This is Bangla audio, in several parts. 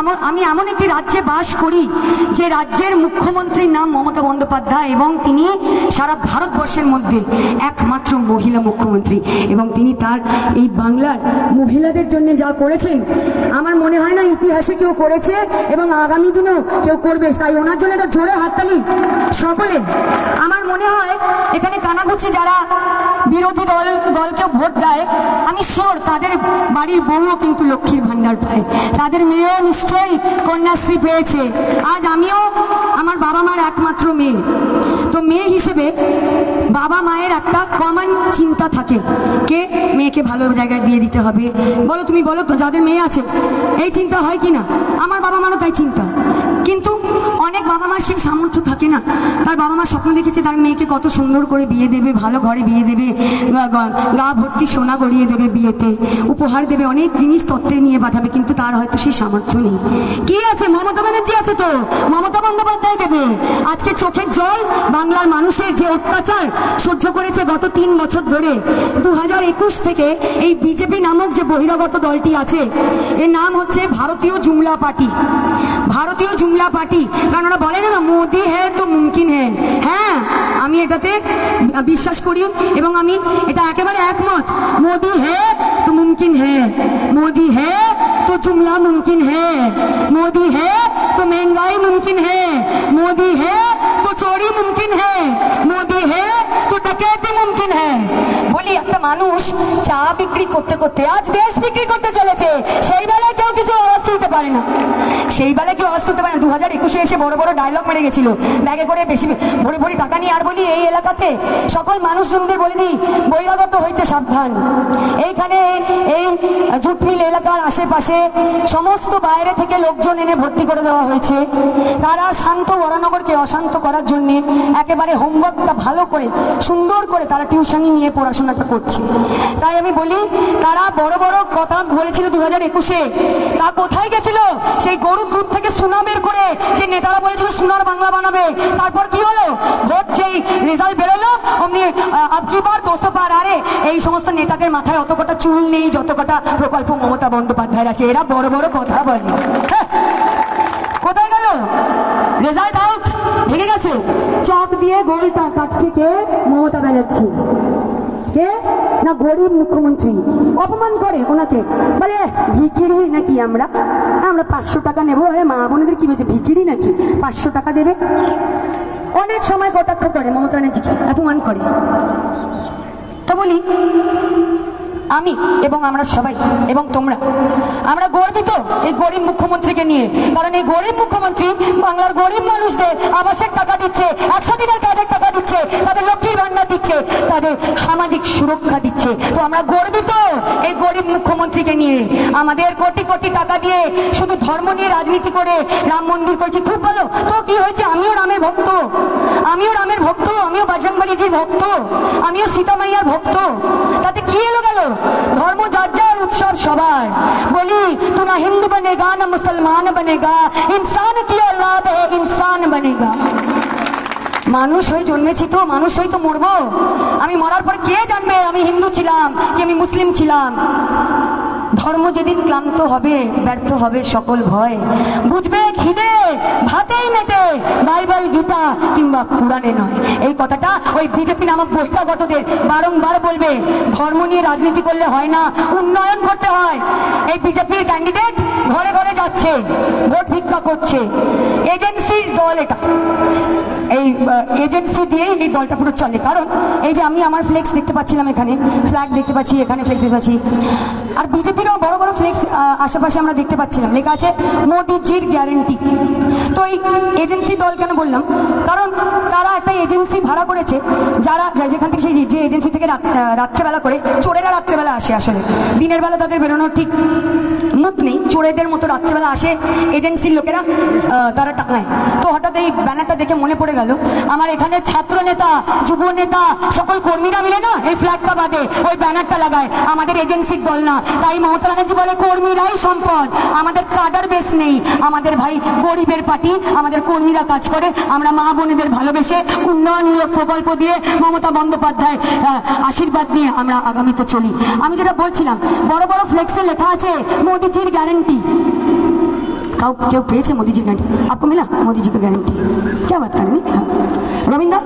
এমন আমি এমন একটি রাজ্যে বাস করি যে রাজ্যের মুখ্যমন্ত্রীর নাম মমতা বন্দ্যোপাধ্যায় এবং তিনি সারা ভারতবর্ষের মধ্যে একমাত্র মহিলা মুখ্যমন্ত্রী এবং তিনি তার এই বাংলার মহিলাদের জন্য যা করেছেন, আমার মনে হয় না ইতিহাসে কেউ করেছে এবং আগামী দিনেও কেউ করবে। তাই ওনার জন্য একটা জোরে হাততালি সকলে। আমার মনে হয় এখানে কানাঘুচি যারা বিরোধী দল, দলকে ভোট দেয়, আমি শিওর তাদের বাড়ির বউও কিন্তু লক্ষ্মীর ভান্ডার পায়। তাদের মেয়েও নিশ্চয়ই কন্যাশ্রী পেয়েছে। আজ আমিও আমার বাবা মার একমাত্র মেয়ে। তো মেয়ে হিসেবে বাবা মায়ের একটা কমন চিন্তা থাকে। কে মেয়েকে ভালো জায়গায় বিয়ে দিতে হবে? বলো তুমি, বলো তো, যাদের মেয়ে আছে, এই চিন্তা হয় কি না? আমার বাবা মারও তাই চিন্তা। কিন্তু অনেক বাবা মার সেই সামর্থ্য থাকে না। তার বাবা মা স্বপ্ন দেখেছে তার মেয়েকে কত সুন্দর করে বিয়ে দেবে, ভালো ঘরে বিয়ে দেবে। গা- ভর্তি সোনা গড়িয়ে দেবে বিয়েতে। উপহার দেবে অনেক জিনিস তত্ত্বে নিয়ে পাঠাবে কিন্তু তার হয়তো সেই সামর্থ্য নেই। কি আছে? মমতা ব্যানার্জি আছে তো? মমতা বন্দ্যোপাধ্যায় দেবে। আজকে চোখের জল বাংলার মানুষের যে অত্যাচার সহ্য করেছে গত তিন বছর ধরে। দু হাজার একুশ থেকে এই বিজেপি নামক যে বহিরাগত দলটি আছে, এর নাম হচ্ছে ভারতীয় জুমলা পার্টি। ভারতীয় জুমলা পার্টি। কারণ ওরা বলে না, মোদি হ্যাঁ তো মুমকিন হ্যাঁ হ্যাঁ আমি এটাতে বিশ্বাস করি এবং আমি এটা একেবারে একমত মোদি হ্যাঁ তো মুমকিন হ্যাঁ মোদি হ্যাঁ तो जुमला मुमकिन है मोदी है तो महंगाई मुमकिन है मोदी है तो चोरी मुमकिन है मोदी है तो डकैती मुमकिन है বলি একটা মানুষ চা বিক্রি করতে করতে আজ দেশ বিক্রি করতে চলেছে সেই বেলায় কেউ কিছু আওয়াজ তুলতে পারে না। সেই বেলায় কেউ আওয়াজ পারে না। দু হাজার একুশে এসে বড় বড় ডায়লগ মেরে গেছিল। ব্যাগে করে বেশি ভরে ভরে টাকা নিয়ে আর বলি, এই এলাকাতে সকল মানুষজনদের বলে দিই, বহিরাগত হইতে সাবধান। এইখানে এই জুট মিল এলাকার আশেপাশে সমস্ত বাইরে থেকে লোকজন এনে ভর্তি করে দেওয়া হয়েছে। তারা শান্ত বরানগরকে অশান্ত করার জন্য একেবারে হোমওয়ার্কটা ভালো করে, সুন্দর করে তারা টিউশনি নিয়ে পড়াশোনাটা করছে। তাই আমি বলি, তারা বড় বড় কথা বলেছিল দু হাজার একুশে। তা কোথায় গেছিল সেই গরুর দুধ থেকে সোনা বের করে যে নেতারা বলেছিল সোনার বাংলা বানাবে। তারপর কি হলো? ভোট যেই রেজাল্ট বেরোলো, অমনি কি বার? দোষো পার। আরে, এই সমস্ত নেতাদের মাথায় অত কটা চুল নেই, যত কটা প্রকল্প মমতা বন্দ্যোপাধ্যায়ের আছে। এরা বড় বড় কথা বলে। হ্যাঁ। কোথায় গেল? রেজাল্ট আউট ভেঙে গেছে। চক দিয়ে গোলটা কাটছে কে? মমতা ব্যানার্জি। না গরিব মুখ্যমন্ত্রী। অপমান করে ওনাকে। বলে ভিকিরি নাকি আমরা? আমরা পাঁচশো টাকা নেব। হ্যাঁ মা বোনেদের কি বলছে ভিকিরি নাকি? পাঁচশো টাকা দেবে? অনেক সময় কটাক্ষ করে মমতা ব্যানার্জিকে, অপমান করে। তো বলি আমি এবং আমরা সবাই এবং তোমরা। আমরা গর্বিত এই গরিব মুখ্যমন্ত্রীকে নিয়ে। কারণ এই গরিব মুখ্যমন্ত্রী বাংলার গরিব মানুষদের আবাসের টাকা দিচ্ছে, একশো দিনের কাজের টাকা দিচ্ছে, তাদের লক্ষ্মীর ভান্ডার দিচ্ছে, তাদের সামাজিক সুরক্ষা দিচ্ছে। তো আমরা গর্বিত এই গরিব মুখ্যমন্ত্রীকে নিয়ে। আমাদের কোটি কোটি টাকা দিয়ে শুধু ধর্ম নিয়ে রাজনীতি করে রাম মন্দির করছি, খুব ভালো। তো কি হয়েছে? আমিও রামের ভক্ত। আমিও রামের ভক্ত, আমিও বাজরংবাড়িজির ভক্ত, আমিও সীতামাইয়ার ভক্ত। তাতে কি এলো গেল? ধর্ম যার যার উৎসব সবার। বলি তু না হিন্দু বনেগা না মুসলমান বনেগা? ইনসান কি লাভ হে, ইনসান বনেগা? মানুষ হয়ে জন্মেছি তো, মানুষ হয়ে তো মরবো। আমি মরার পর কে জানবে আমি হিন্দু ছিলাম, কি আমি মুসলিম ছিলাম? ধর্ম যেদিন ক্লান্ত হবে, ব্যর্থ হবে সকল ভয়। বুঝবে খিদে? ভাতেই মেটে। বাইবেল, গীতা কিংবা পুরাণে নয়। এই কথাটা ওই বিজেপি নামক বহিরাগতদের বারংবার বলবে। ধর্ম নিয়ে রাজনীতি করলে হয় না, উন্নয়ন করতে হয়। এই বিজেপির ক্যান্ডিডেট ঘরে ঘরে যাচ্ছে, ভোট ভিক্ষা করছে। এজেন্সির দল এটা। এই এজেন্সি দিয়েই এই দলটা পুরো চলে। কারণ এই যে আমি আমার ফ্লেক্স দেখতে পাচ্ছিলাম এখানে ফ্ল্যাগ দেখতে পাচ্ছি, এখানে ফ্লেক্স দেখতে পাচ্ছি। আর বিজেপিরও বড় বড় ফ্লেক্স আশেপাশে আমরা দেখতে পাচ্ছিলাম। লেখা আছে, মোদিজির গ্যারেন্টি তো এই এজেন্সি দল কেন বললাম? কারণ তারা একটা এজেন্সি ভাড়া করেছে, যারা যেখান থেকে সেই যে- এজেন্সি থেকে রাত্রেবেলা করে, চোরেরা রাত্রেবেলা আসে আসলে। দিনের বেলা তাদের বেরোনোর ঠিক মুখ নেই, চোরেদের মতো রাত্রেবেলা আসে এজেন্সির লোকেরা তারা টাঙায় তো হঠাৎ এই ব্যানারটা দেখে মনে পড়ে গেল, আমার এখানে ছাত্র নেতা, যুব নেতা, সকল কর্মীরা মিলে না এই ফ্ল্যাগটা বাদে ওই ব্যানারটা লাগায়। আমাদের এজেন্সির দল না, তাই মমতা ব্যানার্জি বলে কর্মীরাই সম্পদ। আমাদের কাদার বেশ নেই। আমাদের ভাই গরিবের পার্টি, আমাদের কর্মীরা কাজ করে। আমরা মা বোনেদের ভালোবেসে উন্নয়নমূলক প্রকল্প দিয়ে মমতা বন্দ্যোপাধ্যায় আশীর্বাদ নিয়ে আমরা আগামীতে চলি। আমি যেটা বলছিলাম, বড় বড় ফ্লেক্সে লেখা আছে, মোদিজির গ্যারেন্টি। কাউ কেউ পেয়েছে মোদিজির গ্যারেন্টি? আপকো মিলা? মোদিজিকে গ্যারেন্টি। কে বাত করেন? হ্যাঁ। রবীন্দ্র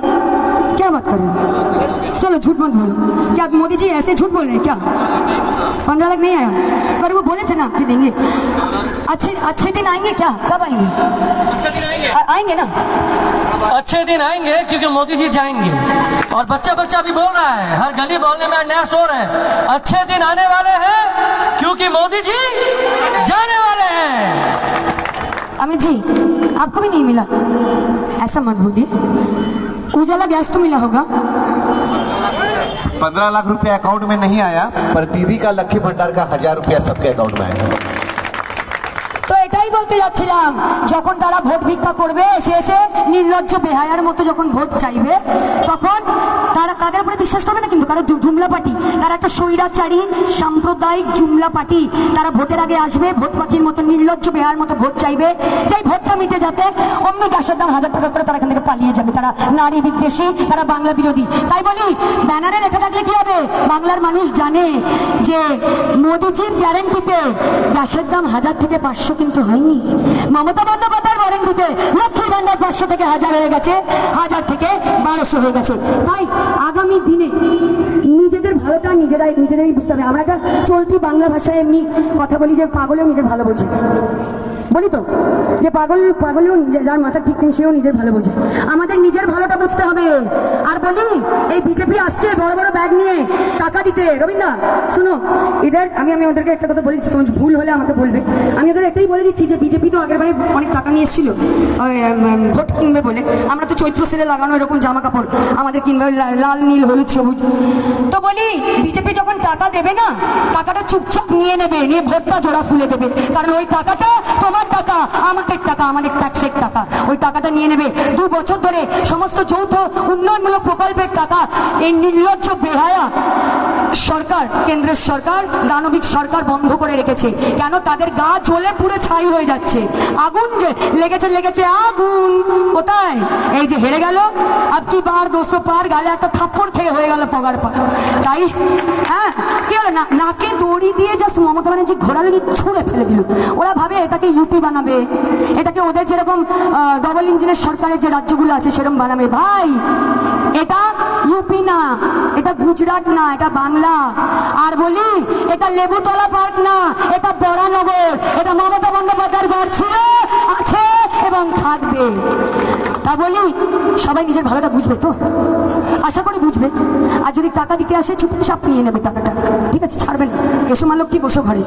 क्या बात कर रहे हो? चलो झूठ मत बोलो। क्या मोदी जी ऐसे झूठ बोल रहे हैं क्या? पंद्रह लाख नहीं आया। पर वो बोले थे ना कि देंगे। अच्छे अच्छे दिन आएँगे क्या? कब आएँगे? आ- आएँगे ना? अच्छे दिन आएँगे क्योंकि मोदी जी जाएँगे। और बच्चा बच्चा भी बोल रहा है हर गली मोहल्ले में नया शोर है। अच्छे दिन आने वाले हैं क्योंकि मोदी जी जाने वाले हैं। अमित जी आपको भी नहीं मिला। ऐसा मत बोलिए। उजाला गैस तो मिला होगा। पंद्रह लाख रुपया अकाउंट में नहीं आया, पर दीदी का लक्ष्मी भंडार का हज़ार रुपया सबके अकाउंट में आया। এটাই বলতে যাচ্ছিলাম, যখন তারা ভোট ভিক্ষা করবে এসে এসে নির্লজ্জ বেহায়ার মতো যখন ভোট চাইবে, তখন তারা তাদের উপরে বিশ্বাস করবে না কিন্তু? কারণ জুমলা পার্টি তারা একটা স্বৈরাচারী, সাম্প্রদায়িক জুমলা পার্টি তারা ভোটের আগে আসবে, ভোট পাখির মতো নির্লজ্জ বেহার মতো ভোট চাইবে। যেই ভোটটা মিটে যাতে অমনি গ্যাসের দাম হাজার টাকা করে তারা এখান থেকে পালিয়ে যাবে। তারা নারী বিদ্বেষী, তারা বাংলা বিরোধী। তাই বলি, ব্যানারে লেখা থাকলে কি হবে? বাংলার মানুষ জানে যে মোদিজির গ্যারেন্টিতে গ্যাসের দাম হাজার থেকে পাঁচশো কিন্তু হয়নি। মমতা বন্দ্যোপাধ্যায়ের গ্যারেন্টিতে ভান্ডার পাঁচশো থেকে হাজার হয়ে গেছে, হাজার থেকে বারোশো হয়ে গেছে। তাই আগামী দিনে নিজেদের ভালোটা নিজেরাই নিজেরাই বুঝতে হবে। আমরা একটা চলতি বাংলা ভাষায় এমনি কথা বলি যে পাগলেও নিজের ভালো বোঝে। বলি তো? যে পাগল পাগলেও যার মাথা ঠিক নেই, সেও নিজের ভালো বোঝে। আমাদের নিজের ভালোটা বুঝতে হবে। আর বলি, এই বিজেপি আসছে বড় বড় ব্যাগ নিয়ে টাকা দিতে। রবীন্দা শুনো, এদের আমি আমি ওদেরকে একটা কথা বলেছি তোমার ভুল হলে আমাকে বলবে। আমি ওদের এটাই বলে দিচ্ছি যে বিজেপি তো আগের বারে অনেক টাকা নিয়ে এসেছিল। ভোট কিনবে বলে। আমরা তো চৈত্র সেলে লাগানো এরকম জামা কাপড় আমাদের কিনবে লাল, নীল, হলুদ, সবুজ। তো বলি বিজেপি যখন টাকা দেবে না, টাকাটা চুপচাপ নিয়ে নেবে, নিয়ে ভোটটা জোড়া ফুলে দেবে। কারণ ওই টাকাটা তোমার টাকা আমাদের টাকা আমাদের ট্যাক্সের টাকা। ওই টাকাটা নিয়ে নেবে। দু বছর ধরে সমস্ত যৌথ উন্নয়নমূলক প্রকল্পের টাকা এই নির্লজ্জ বেহায়া সরকার, কেন্দ্রের সরকার, দানবিক সরকার বন্ধ করে রেখেছে। কেন? তাদের গা জ্বলে পুরো ছাই হয়ে যাচ্ছে। আগুন যে লেগেছে লেগেছে আগুন। কোথায়? এই যে হেরে গেল। আব কি বার দোষো পার গালে একটা থাপ্পড় থেকে হয়ে গেল পগার পার। তাই হ্যাঁ কি হলো না, নাকে দড়ি দিয়ে জাস্ট মমতা ব্যানার্জি ঘোড়া লেগে ছুঁড়ে ফেলে দিল। ওরা ভাবে এটাকে ইউপি বানাবে। এটাকে ওদের যেরকম ডবল ইঞ্জিনের সরকারের যে রাজ্যগুলো আছে, সেরকম বানাবে। ভাই, এটা ইউপি না, এটা গুজরাট না, এটা বাংলা। আর বলি, এটা লেবুতলা পার্ক না, এটা বরানগর, এটা মমতা বন্দ্যোপাধ্যায়ের ঘর ছিল, আছে এবং থাকবে। তা বলি, সবাই নিজের ভালোটা বুঝবে তো? আশা করি বুঝবে। আর যদি টাকা দিতে আসে, চুপচাপ নিয়ে নেবে টাকাটা। ঠিক আছে, ছাড়বে না। এসো মালক কি বসো ঘরে।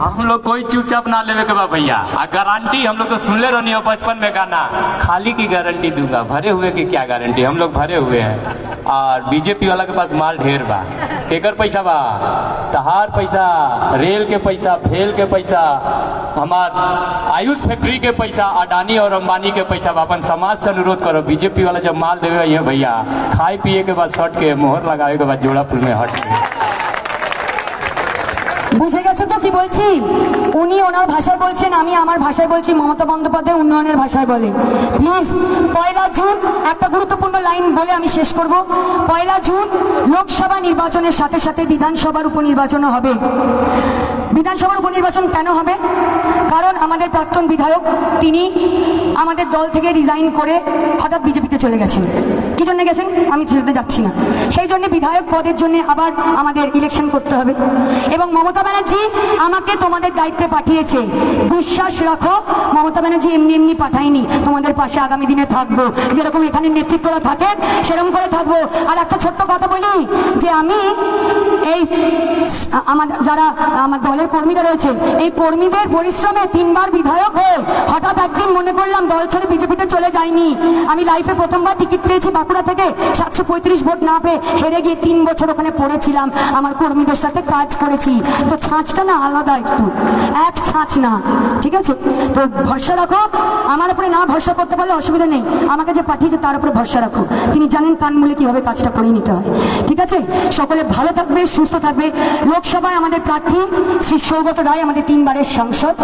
हम लोग कोई चुपचाप ना लेवे के बा भैया। आ गारंटी हम लोग तो सुनले रहनी हो बचपन में गाना। खाली की गारंटी दूँगा, भरे हुए की क्या गारंटी हम लोग भरे हुए हैं। और बीजेपी वाला के पास माल ढेर बा। केकर पैसा बा? तहार पैसा, रेल के पैसा, भेल के पैसा, हमार आयुष फैक्ट्री के पैसा, अडानी और अंबानी के पैसा अपन समाज से अनुरोध करो बीजेपी वाला जब माल देवे, भैया खाए पिए के बाद शर्ट के मोहर लगावे के बाद जोड़ा फूल में हट के বুঝে গেছো তো কি বলছি? উনি ওনার ভাষায় বলছেন, আমি আমার ভাষায় বলছি, মমতা বন্দ্যোপাধ্যায় উন্নয়নের ভাষায় বলে। প্লিজ পয়লা জুন, একটা গুরুত্বপূর্ণ লাইন বলে আমি শেষ করব। পয়লা জুন, লোকসভা নির্বাচনের সাথে সাথে বিধানসভার উপনির্বাচনও হবে। বিধানসভার উপনির্বাচন কেন হবে? কারণ আমাদের প্রাক্তন বিধায়ক, তিনি আমাদের দল থেকে রিজাইন করে হঠাৎ বিজেপিতে চলে গেছেন। কি জন্য গেছেন? আমি সেটাতে যাচ্ছি না। সেই জন্য বিধায়ক পদের জন্য আবার আমাদের ইলেকশন করতে হবে। এবং মমতা ব্যানার্জি আমাকে তোমাদের দায়িত্বে পাঠিয়েছে। বিশ্বাস রাখো, মমতা ব্যানার্জি এমনি এমনি পাঠায়নি। তোমাদের পাশে আগামী দিনে থাকব। যেরকম এখানে নেতৃত্বরা থাকে সেরকম করে থাকব। আর একটা ছোট্ট কথা বলি, যে আমি এই আমার, যারা আমার দলের কর্মীরা রয়েছে এই কর্মীদের পরিশ্রমে তিনবার বিধায়ক হয়ে হঠাৎ একদিন মনে করলাম দল ছেড়ে বিজেপিতে চলে যাইনি আমি লাইফে প্রথমবার টিকিট পেয়েছি বাঁকুড়া থেকে। সাতশো পঁয়ত্রিশ ভোট না পেয়ে হেরে গিয়ে তিন বছর ওখানে পড়েছিলাম। আমার কর্মীদের সাথে কাজ করেছি। তো ছাঁচটা না আলাদা একটু। এক ছাঁচ না। ঠিক আছে? তো ভরসা রাখো। আমার উপরে না ভরসা করতে পারলে অসুবিধা নেই। আমাকে যে পাঠিয়েছে তার উপরে ভরসা রাখো। তিনি জানেন কান মূলে কীভাবে কাজটা করে নিতে হয়। ঠিক আছে? সকলে ভালো থাকবে, সুস্থ থাকবে। লোকসভায় আমাদের প্রার্থী শ্রী সৌগত রায় আমাদের তিনবারের সাংসদ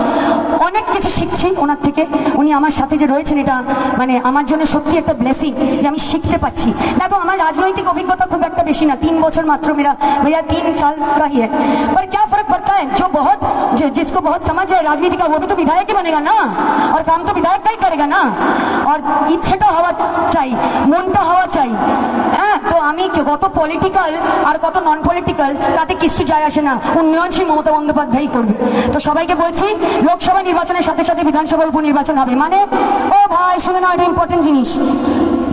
অনেক কিছু শিখছি ওনার থেকে উনি আমার সাথে যে রয়েছেন এটা মানে আমার জন্য সত্যি একটা ব্লেসিং যে আমি শিখতে পাচ্ছি দেখো আমার রাজনৈতিক অভিজ্ঞতা খুব একটা বেশি না তিন বছর মাত্র মেরা भैया तीन साल का ही है पर क्या फर्क फर्क पड़ता है जो बहुत जो, जिसको बहुत समझ है राजनीति का वो भी तो विधायक ही बनेगा ना और काम तो विधायक का ही करेगा ना और ইচ্ছেটা হওয়া চাই মনটা হওয়া চাই হ্যাঁ তো আমি কে- কত পলিটিক্যাল আর কত নন পলিটিক্যাল তাতে কিছু যায় আসে না। উন্নয়নশীল মমতা বন্দ্যোপাধ্যায়ই করবে। তো সবাইকে বলছি, লোকসভা নির্বাচনের সাথে সাথে বিধানসভার উপনির্বাচন হবে। মানে ও ভাই, শুনে নাও এটা ইম্পর্টেন্ট জিনিস।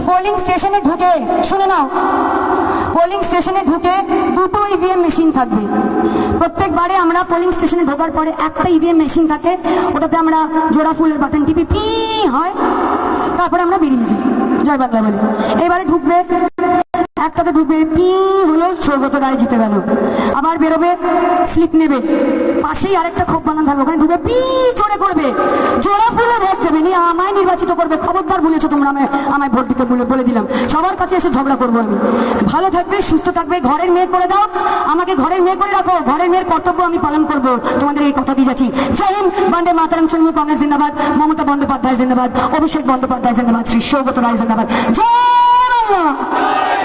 পোলিং স্টেশনে ঢুকে, শুনে নাও। পোলিং স্টেশনে ঢুকে দুটো ইভিএম মেশিন থাকবে। প্রত্যেকবারে আমরা পোলিং স্টেশনে ঢোকার পরে একটা ইভিএম মেশিন থাকে। ওটাতে আমরা জোড়া ফুলের বাটন টিপি, পি, হয়। তারপরে আমরা বেরিয়ে যাই। জয় বাংলা বলে। এবারে ঢুকবে একটাতে ঢুকবে পি হলো? সৌগত রায় জিতে গেল। আবার বেরোবে স্লিপ নেবে। পাশেই আরেকটা খোপ বানানো থাকবে। ওখানে ঢুকে পি জোরে করবে। জোড়া ফুলে ভোট দেবে। নিয়ে আমায় নির্বাচিত করবে। খবরদার বলেছ তোমরা আমায় আমায় ভোট দিতে বলে বলে দিলাম। সবার কাছে এসে ঝগড়া করব আমি। ভালো থাকবে, সুস্থ থাকবে, ঘরের মেয়ে করে দাও। আমাকে ঘরের মেয়ে করে রাখো। ঘরের মেয়ের কর্তব্য আমি পালন করব। তোমাদের এই কথা দিয়ে যাচ্ছি। জয় হিন্দ, বন্দে মাতারাম তৃণমূল কংগ্রেস, জিন্দাবাদ। মমতা বন্দ্যোপাধ্যায়, জিন্দাবাদ। অভিষেক বন্দ্যোপাধ্যায়, জিন্দাবাদ। শ্রী সৌগত রায়, জিন্দাবাদ। জয়